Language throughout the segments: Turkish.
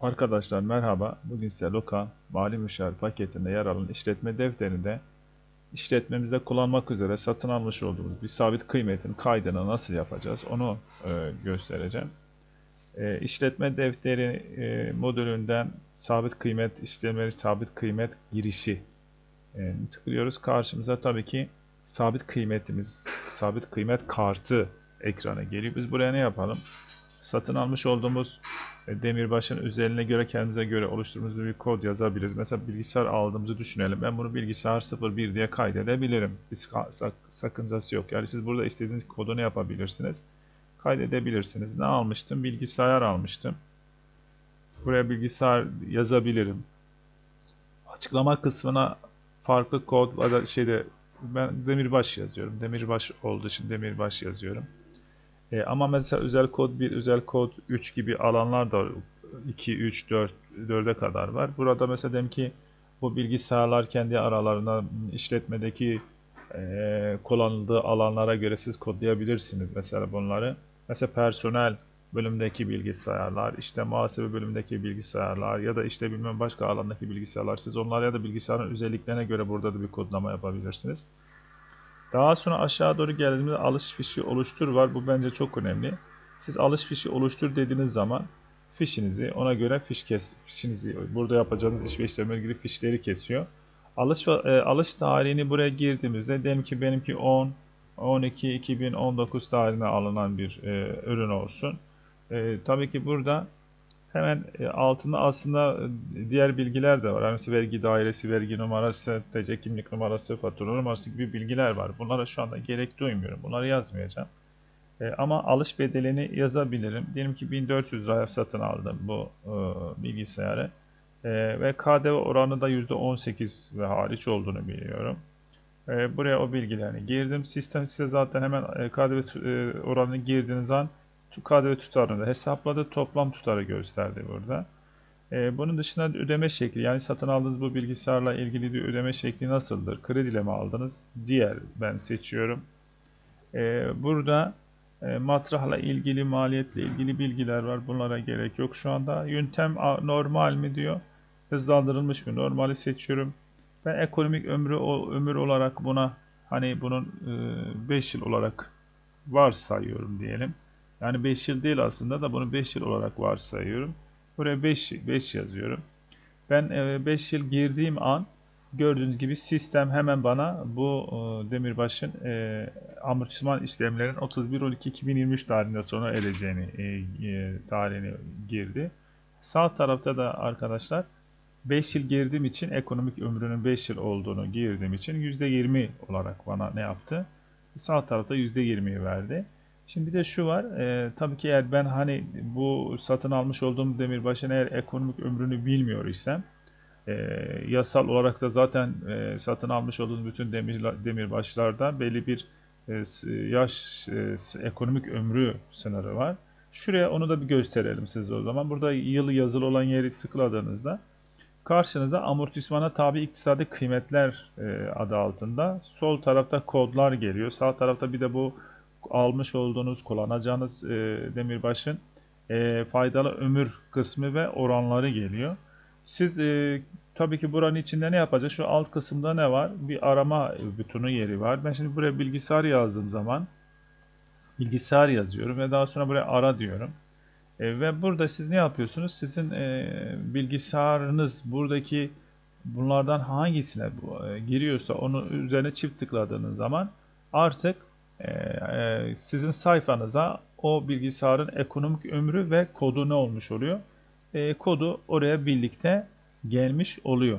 Arkadaşlar merhaba. Bugün size Loka mali müşavir paketinde yer alan işletme defterinde işletmemizde kullanmak üzere satın almış olduğumuz bir sabit kıymetin kaydını nasıl yapacağız onu e, göstereceğim. E, işletme defteri e, modülünden sabit kıymet işlemleri sabit kıymet girişi e, tıklıyoruz. Karşımıza tabii ki sabit kıymetimiz, sabit kıymet kartı ekrana geliyor. Biz buraya ne yapalım? Satın almış olduğumuz e, demirbaşın özelliğine göre kendimize göre oluşturduğumuz bir kod yazabiliriz. Mesela bilgisayar aldığımızı düşünelim. Ben bunu bilgisayar 01 diye kaydedebilirim. Bir sak sakıncası yok. Yani siz burada istediğiniz kodunu yapabilirsiniz. Kaydedebilirsiniz. Ne almıştım? Bilgisayar almıştım. Buraya bilgisayar yazabilirim. Açıklama kısmına farklı kod ya şeyde ben demirbaş yazıyorum. Demirbaş olduğu için demirbaş yazıyorum. E, ama mesela özel kod 1, özel kod 3 gibi alanlar da 2, 3, 4, 4'e kadar var. Burada mesela dedim ki bu bilgisayarlar kendi aralarında işletmedeki e, kullanıldığı alanlara göre siz kodlayabilirsiniz mesela bunları. Mesela personel bölümdeki bilgisayarlar, işte muhasebe bölümündeki bilgisayarlar ya da işte bilmem başka alandaki bilgisayarlar. Siz onlar ya da bilgisayarın özelliklerine göre burada da bir kodlama yapabilirsiniz. Daha sonra aşağı doğru geldiğimizde alış fişi oluştur var. Bu bence çok önemli. Siz alış fişi oluştur dediğiniz zaman fişinizi ona göre fiş kes fişinizi burada yapacağınız iş ve işlemle ilgili fişleri kesiyor. Alış e, alış tarihini buraya girdiğimizde diyelim ki benimki 10 12 2019 tarihine alınan bir e, ürün olsun. E, tabii ki burada Hemen e, altında aslında e, diğer bilgiler de var. Yani vergi dairesi, vergi numarası, TC kimlik numarası, fatura numarası gibi bilgiler var. Bunlara şu anda gerek duymuyorum. Bunları yazmayacağım. E, ama alış bedelini yazabilirim. Diyelim ki 1400 liraya satın aldım bu bilgisayarı. Ve KDV oranı da %18 ve hariç olduğunu biliyorum. Buraya o bilgilerini girdim. Sistem size zaten hemen KDV oranını girdiğiniz an KDV tutarını da hesapladı. Toplam tutarı gösterdi burada. Ee, bunun dışında ödeme şekli yani satın aldığınız bu bilgisayarla ilgili bir ödeme şekli nasıldır? Krediyle mi aldınız? Diğer ben seçiyorum. Ee, burada e, matrahla ilgili maliyetle ilgili bilgiler var. Bunlara gerek yok şu anda. Yöntem normal mi diyor. Hızlandırılmış mı? Normali seçiyorum. Ben ekonomik ömrü o ömür olarak buna hani bunun 5 e, yıl olarak varsayıyorum diyelim. Yani 5 yıl değil aslında da bunu 5 yıl olarak varsayıyorum. Buraya 5, 5 yazıyorum. Ben 5 e, yıl girdiğim an gördüğünüz gibi sistem hemen bana bu e, Demirbaş'ın e, amortisman işlemlerin 31.12.2023 tarihinde sona ereceğini e, tarihini girdi. Sağ tarafta da arkadaşlar 5 yıl girdiğim için ekonomik ömrünün 5 yıl olduğunu girdiğim için %20 olarak bana ne yaptı? Sağ tarafta %20'yi verdi. Şimdi bir de şu var. E, tabii ki eğer ben hani bu satın almış olduğum demirbaşın eğer ekonomik ömrünü bilmiyor isem e, yasal olarak da zaten e, satın almış olduğum bütün demir, demirbaşlarda belli bir e, yaş e, ekonomik ömrü sınırı var. Şuraya onu da bir gösterelim size o zaman. Burada yıl yazılı olan yeri tıkladığınızda karşınıza amortismana tabi iktisadi kıymetler e, adı altında sol tarafta kodlar geliyor. Sağ tarafta bir de bu almış olduğunuz, kullanacağınız e, demirbaşın e, faydalı ömür kısmı ve oranları geliyor. Siz e, tabii ki buranın içinde ne yapacak? Şu alt kısımda ne var? Bir arama bütünü yeri var. Ben şimdi buraya bilgisayar yazdığım zaman bilgisayar yazıyorum ve daha sonra buraya ara diyorum. E, ve burada siz ne yapıyorsunuz? Sizin e, bilgisayarınız buradaki bunlardan hangisine e, giriyorsa onu üzerine çift tıkladığınız zaman artık sizin sayfanıza o bilgisayarın ekonomik ömrü ve kodu ne olmuş oluyor? E, kodu oraya birlikte gelmiş oluyor.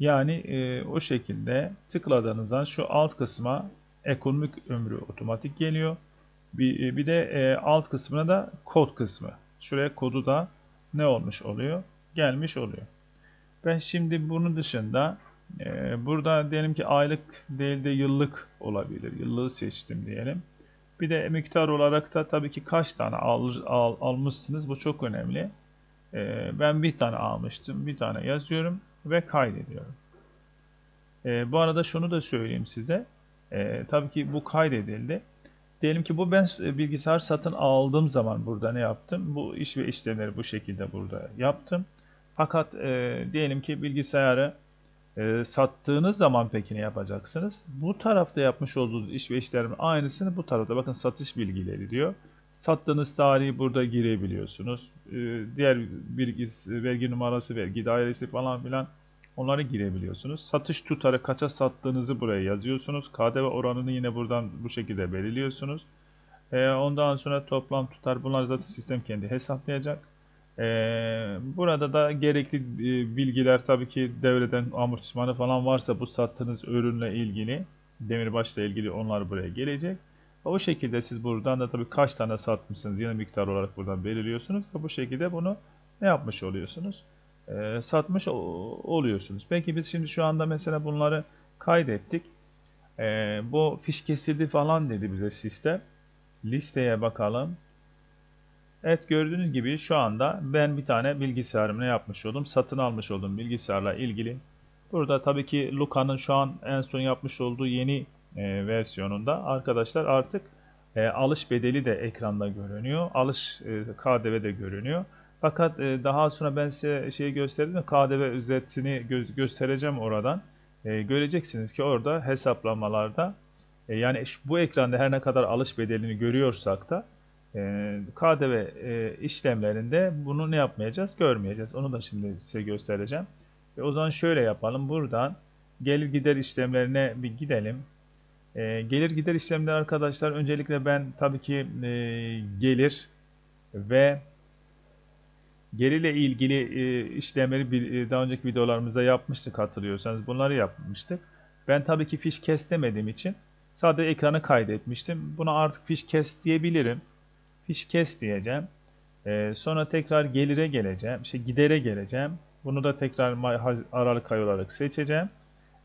Yani e, o şekilde tıkladığınızda şu alt kısma ekonomik ömrü otomatik geliyor. Bir, e, de e, alt kısmına da kod kısmı. Şuraya kodu da ne olmuş oluyor? Gelmiş oluyor. Ben şimdi bunun dışında ee, burada diyelim ki aylık değil de yıllık olabilir. Yıllığı seçtim diyelim. Bir de miktar olarak da tabii ki kaç tane al, al, almışsınız bu çok önemli. Ee, ben bir tane almıştım. Bir tane yazıyorum ve kaydediyorum. Ee, bu arada şunu da söyleyeyim size. Tabii ki bu kaydedildi. Diyelim ki bu ben bilgisayar satın aldığım zaman burada ne yaptım? Bu iş ve işlemleri bu şekilde burada yaptım. Fakat e, diyelim ki bilgisayarı e, sattığınız zaman peki ne yapacaksınız? Bu tarafta yapmış olduğunuz iş ve işlerin aynısını bu tarafta bakın satış bilgileri diyor. Sattığınız tarihi burada girebiliyorsunuz. E, diğer bilgisi, vergi numarası, vergi dairesi falan filan onları girebiliyorsunuz. Satış tutarı kaça sattığınızı buraya yazıyorsunuz. KDV oranını yine buradan bu şekilde belirliyorsunuz. E, ondan sonra toplam tutar bunlar zaten sistem kendi hesaplayacak. Ee, burada da gerekli e, bilgiler tabii ki devreden amortismanı falan varsa bu sattığınız ürünle ilgili demirbaşla ilgili onlar buraya gelecek. O şekilde siz buradan da tabii kaç tane satmışsınız yine miktar olarak buradan belirliyorsunuz bu şekilde bunu ne yapmış oluyorsunuz? Ee, satmış oluyorsunuz. Peki biz şimdi şu anda mesela bunları kaydettik. Ee, bu fiş kesildi falan dedi bize sistem. Listeye bakalım. Evet gördüğünüz gibi şu anda ben bir tane bilgisayarımı yapmış oldum? Satın almış oldum bilgisayarla ilgili. Burada tabii ki Luka'nın şu an en son yapmış olduğu yeni e, versiyonunda arkadaşlar artık e, alış bedeli de ekranda görünüyor. Alış e, KDV de görünüyor. Fakat e, daha sonra ben size şeyi gösterdim KDV ücretini gö göstereceğim oradan. E, göreceksiniz ki orada hesaplamalarda e, yani bu ekranda her ne kadar alış bedelini görüyorsak da KDV işlemlerinde bunu ne yapmayacağız? Görmeyeceğiz. Onu da şimdi size göstereceğim. E, o zaman şöyle yapalım. Buradan gelir gider işlemlerine bir gidelim. E, gelir gider işlemleri arkadaşlar öncelikle ben tabii ki e, gelir ve gelirle ilgili e, işlemleri bir, e, daha önceki videolarımızda yapmıştık hatırlıyorsanız. Bunları yapmıştık. Ben tabii ki fiş kes demediğim için sadece ekranı kaydetmiştim. Buna artık fiş kes diyebilirim fiş kes diyeceğim. Ee, sonra tekrar gelire geleceğim. İşte gidere geleceğim. Bunu da tekrar Aralık ayı olarak seçeceğim.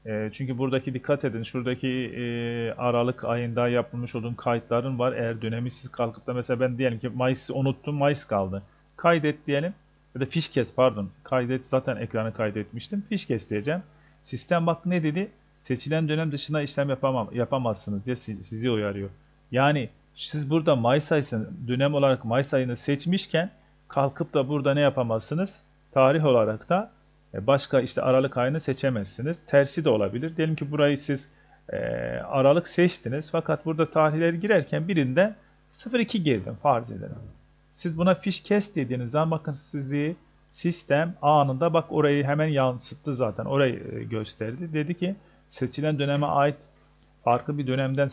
E, çünkü buradaki dikkat edin. Şuradaki e, Aralık ayında yapılmış olduğum kayıtların var. Eğer dönemi siz kalkıp da mesela ben diyelim ki Mayıs'ı unuttum. Mayıs kaldı. Kaydet diyelim. Ya da fiş kes pardon. Kaydet zaten ekranı kaydetmiştim. Fiş kes diyeceğim. Sistem bak ne dedi? Seçilen dönem dışında işlem yapamam, yapamazsınız diye sizi uyarıyor. Yani siz burada Mayıs ayını dönem olarak Mayıs ayını seçmişken kalkıp da burada ne yapamazsınız? Tarih olarak da e, başka işte Aralık ayını seçemezsiniz. Tersi de olabilir. Diyelim ki burayı siz e, Aralık seçtiniz fakat burada tarihleri girerken birinde 02 girdim farz edelim. Siz buna fiş kes dediğiniz zaman bakın sizi sistem anında bak orayı hemen yansıttı zaten. Orayı e, gösterdi. Dedi ki seçilen döneme ait farklı bir dönemden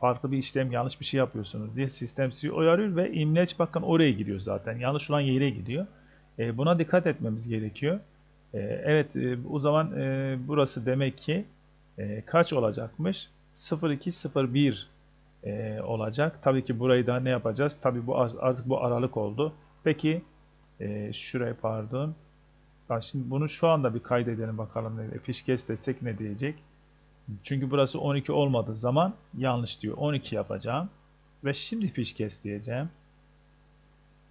farklı bir işlem yanlış bir şey yapıyorsunuz diye sistem sizi uyarıyor ve imleç bakın oraya gidiyor zaten. Yanlış olan yere gidiyor. E, buna dikkat etmemiz gerekiyor. E, evet e, o zaman e, burası demek ki e, kaç olacakmış? 0201 e, olacak. Tabii ki burayı da ne yapacağız? Tabii bu artık bu aralık oldu. Peki e, şuraya pardon. Şimdi bunu şu anda bir kaydedelim bakalım. Fiş kes desek ne diyecek? Çünkü burası 12 olmadığı zaman yanlış diyor. 12 yapacağım. Ve şimdi fiş kes diyeceğim.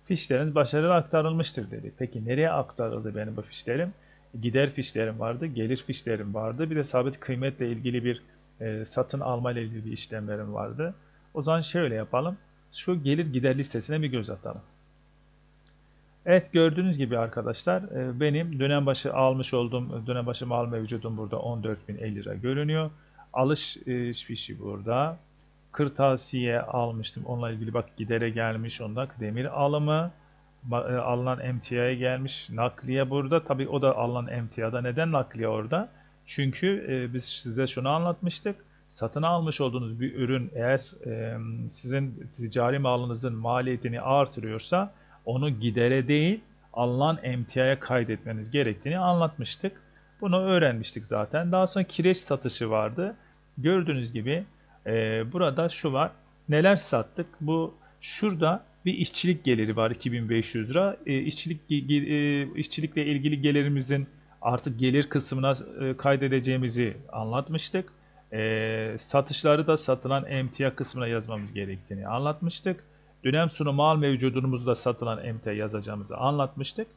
Fişleriniz başarılı aktarılmıştır dedi. Peki nereye aktarıldı benim bu fişlerim? Gider fişlerim vardı, gelir fişlerim vardı. Bir de sabit kıymetle ilgili bir e, satın alma ile ilgili bir işlemlerim vardı. O zaman şöyle yapalım. Şu gelir gider listesine bir göz atalım. Evet gördüğünüz gibi arkadaşlar e, benim dönem başı almış olduğum dönem başı mal mevcudum burada 14.050 lira görünüyor. Alış e, fişi burada. Kırtasiye almıştım. Onunla ilgili bak gidere gelmiş onda. Demir alımı e, alınan emtiaya gelmiş. Nakliye burada. Tabi o da alınan emtiyada. Neden nakliye orada? Çünkü biz size şunu anlatmıştık. Satın almış olduğunuz bir ürün eğer sizin ticari malınızın maliyetini artırıyorsa onu gidere değil alınan emtiaya kaydetmeniz gerektiğini anlatmıştık. Bunu öğrenmiştik zaten. Daha sonra kireç satışı vardı. Gördüğünüz gibi e, burada şu var. Neler sattık? Bu şurada bir işçilik geliri var 2500 lira. E, işçilik e, işçilikle ilgili gelirimizin artık gelir kısmına e, kaydedeceğimizi anlatmıştık. E, satışları da satılan emtia kısmına yazmamız gerektiğini anlatmıştık dönem sonu mal mevcudumuzda satılan emtia yazacağımızı anlatmıştık.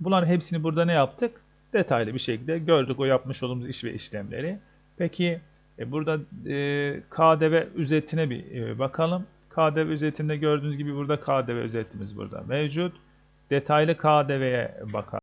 Bunların hepsini burada ne yaptık? Detaylı bir şekilde gördük o yapmış olduğumuz iş ve işlemleri. Peki e, burada e, KDV ücretine bir e, bakalım. KDV özetinde gördüğünüz gibi burada KDV özetimiz burada mevcut. Detaylı KDV'ye bakar.